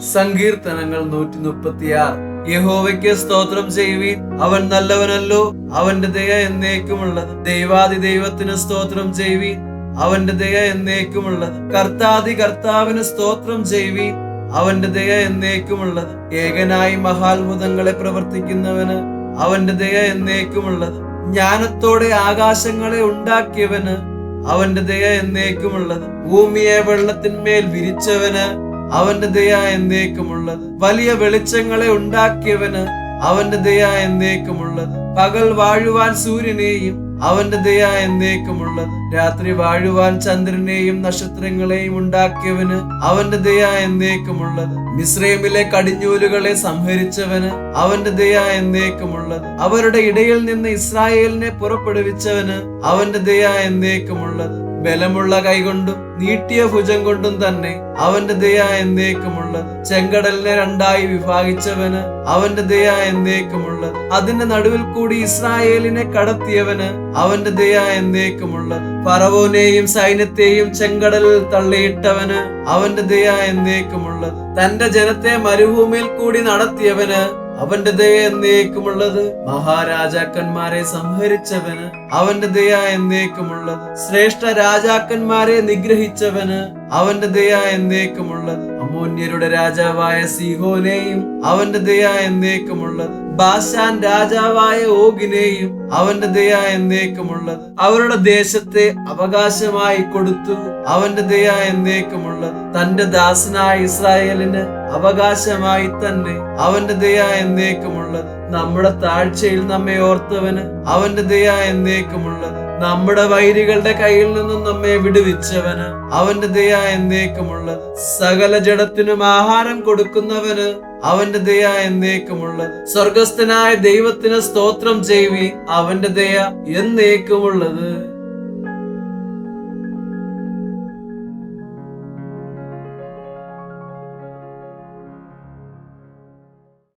സങ്കീർത്തനങ്ങൾ നൂറ്റി മുപ്പത്തിയാറ് യഹോവയ്ക്ക് സ്തോത്രം ചെയ്യുവീൻ. അവൻ നല്ലവനല്ലോ. അവന്റെ ദയ എന്നേക്കുമുള്ളത്. ദൈവാദി ദൈവത്തിന് സ്തോത്രം ചെയ്യുവീൻ. അവന്റെ ദയ എന്നേക്കുമുള്ളത്. കർത്താദി കർത്താവിന് സ്തോത്രം ചെയ്യുവീൻ. അവന്റെ ദയ എന്നേക്കുമുള്ളത്. ഏകനായി മഹാത്ഭുതങ്ങളെ പ്രവർത്തിക്കുന്നവന് അവന്റെ ദയ എന്നേക്കുമുള്ളത്. ജ്ഞാനത്തോടെ ആകാശങ്ങളെ ഉണ്ടാക്കിയവന് അവന്റെ ദയ എന്നേക്കുമുള്ളത്. ഭൂമിയെ വെള്ളത്തിന്മേൽ വിരിച്ചവന് അവന്റെ ദയ എന്നേക്കുമുള്ളത്. വലിയ വെളിച്ചങ്ങളെ ഉണ്ടാക്കിയവന് അവന്റെ ദയ എന്നേക്കുമുള്ളത്. പകൽ വാഴുവാൻ സൂര്യനെയും അവന്റെ ദയ എന്നേക്കുമുള്ളത്. രാത്രി വാഴുവാൻ ചന്ദ്രനെയും നക്ഷത്രങ്ങളെയും ഉണ്ടാക്കിയവന് അവന്റെ ദയ എന്നേക്കുമുള്ളത്. മിശ്രൈമിലെ കടിഞ്ഞൂലുകളെ സംഹരിച്ചവന് അവന്റെ ദയ എന്നേക്കുമുള്ളത്. അവരുടെ ഇടയിൽ നിന്ന് ഇസ്രായേലിനെ പുറപ്പെടുവിച്ചവന് അവന്റെ ദയ എന്നേക്കുമുള്ളത്. ബലമുള്ള കൈകൊണ്ടും നീട്ടിയ ഭുജം കൊണ്ടും തന്നെ അവന്റെ ദയ എന്നേക്കുമുള്ളത്. ചെങ്കടലിനെ രണ്ടായി വിഭാഗിച്ചവന് അവന്റെ ദയ എന്നേക്കുമുള്ളത്. അതിന്റെ നടുവിൽ കൂടി ഇസ്രായേലിനെ കടത്തിയവന് അവന്റെ ദയ എന്നേക്കുമുള്ളത്. പറവോനെയും സൈന്യത്തെയും ചെങ്കടലിൽ തള്ളിയിട്ടവന് അവന്റെ ദയ എന്നേക്കുമുള്ളത്. തന്റെ ജനത്തെ മരുഭൂമിയിൽ കൂടി നടത്തിയവന് അവന്റെ ദയ എന്നേക്കുമുള്ളത് മഹാരാജാക്കന്മാരെ സംഹരിച്ചവന്. അവന്റെ ദയ എന്നേക്കുമുള്ളത് ശ്രേഷ്ഠ രാജാക്കന്മാരെ നിഗ്രഹിച്ചവന്. അവന്റെ ദയ എന്നേക്കുമുള്ളത് അമോന്യരുടെ രാജാവായ സിഹോനെയും അവന്റെ ദയ എന്നേക്കുമുള്ളത് ബാശാൻ രാജാവായ ഓഗിനെയും അവന്റെ ദയ എന്നേക്കുമുള്ളത്. അവരുടെ ദേശത്തെ അവകാശമായി കൊടുത്തു. അവന്റെ ദയ എന്നേക്കുമുള്ളത്. തന്റെ ദാസനായ ഇസ്രായേലിന് അവകാശമായി തന്നെ അവന്റെ ദയ എന്നേക്കുമുള്ളത്. നമ്മുടെ താഴ്ചയിൽ നമ്മെ ഓർത്തവന് അവന്റെ ദയ എന്നേക്കുമുള്ളത്. നമ്മുടെ വൈരികളുടെ കയ്യിൽ നിന്നും നമ്മെ വിടുവിച്ചവന് അവന്റെ ദയ എന്നേക്കുമുള്ളത് സകല ജഡത്തിനും ആഹാരം കൊടുക്കുന്നവന് അവന്റെ ദയ എന്നേക്കുമുള്ളത് സ്വർഗസ്ഥനായ ദൈവത്തിന് സ്തോത്രം ചെയ്യുവി അവന്റെ ദയ എന്നേക്കുമുള്ളത്.